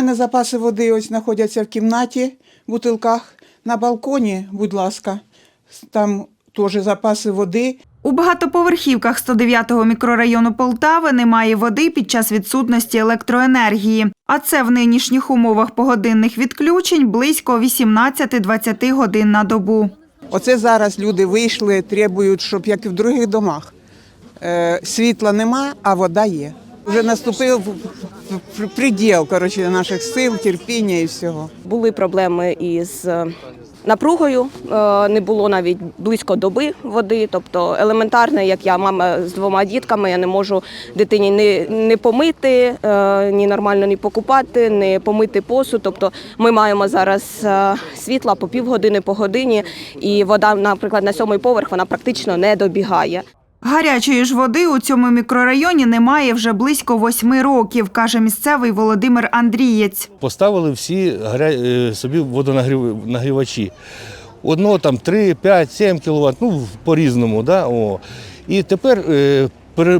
мене запаси води ось знаходяться в кімнаті, в бутилках. На балконі, будь ласка, там теж запаси води. У багатоповерхівках 109-го мікрорайону Полтави немає води під час відсутності електроенергії. А це в нинішніх умовах погодинних відключень близько 18-20 годин на добу. Оце зараз люди вийшли, требують, щоб як і в других домах. Е, світла нема, а вода є. Вже наступив приділ коротше, наших сил, терпіння і всього. Були проблеми із е, напругою, е, не було навіть близько доби води. Тобто елементарне, як я мама з двома дітками, я не можу дитині не, не помити, е, ні нормально не покупати, не помити посуд. Тобто ми маємо зараз світла по півгодини, по годині, і вода, наприклад, на сьомий поверх вона практично не добігає. Гарячої ж води у цьому мікрорайоні немає вже близько восьми років, каже місцевий Володимир Андрієць. Поставили всі е, собі водонагрівачі. Одного там 3, 5, 7 кВт, ну по-різному. Да? О. І тепер е,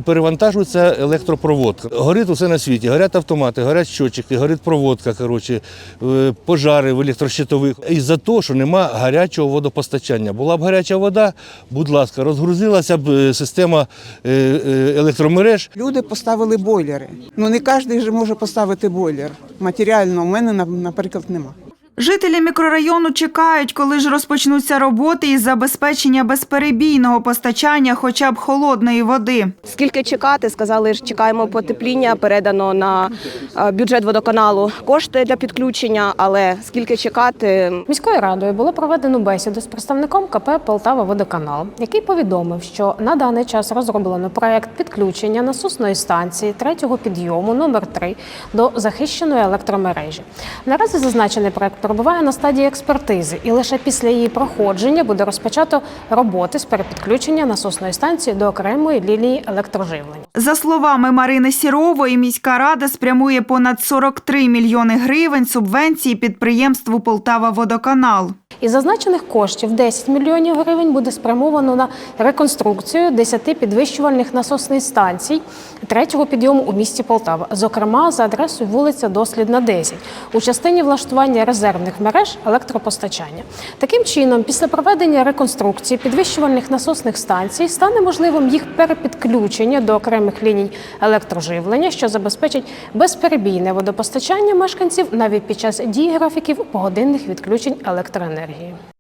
перевантажується електропроводка. Горить усе на світі, горять автомати, горять щотчики, горить проводка, коротше, е, пожари в електрощитових. Із-за того, що нема гарячого водопостачання. Була б гаряча вода, будь ласка, розгрузилася б е, система е, електромереж. Люди поставили бойлери. Ну не кожен же може поставити бойлер. Матеріально у мене, наприклад, нема. Жителі мікрорайону чекають, коли ж розпочнуться роботи із забезпечення безперебійного постачання хоча б холодної води. Скільки чекати? Сказали, ж чекаємо потепління. Передано на е, бюджет водоканалу кошти для підключення. Але скільки чекати? Міською радою було проведено бесіду з представником КП Полтава Водоканал, який повідомив, що на даний час розроблено проект підключення насосної станції третього підйому номер 3 до захищеної електромережі. Наразі зазначений проект перебуває на стадії експертизи, і лише після її проходження буде розпочато роботи з перепідключення насосної станції до окремої лінії електроживлення. За словами Марини Сірової, міська рада спрямує понад 43 мільйони гривень субвенції підприємству Полтава Водоканал. Із зазначених коштів 10 мільйонів гривень буде спрямовано на реконструкцію 10 підвищувальних насосних станцій третього підйому у місті Полтава, зокрема за адресою вулиця Дослідна 10, у частині влаштування резервних мереж електропостачання. Таким чином, після проведення реконструкції підвищувальних насосних станцій стане можливим їх перепідключення до окремих ліній електроживлення, що забезпечить безперебійне водопостачання мешканців навіть під час дії графіків погодинних відключень електроенергії.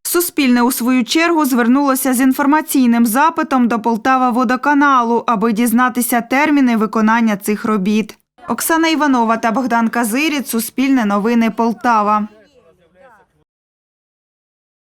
Суспільне у свою чергу звернулося з інформаційним запитом до Полтава Водоканалу, аби дізнатися терміни виконання цих робіт. Оксана Іванова та Богдан Казиріт Суспільне новини Полтава.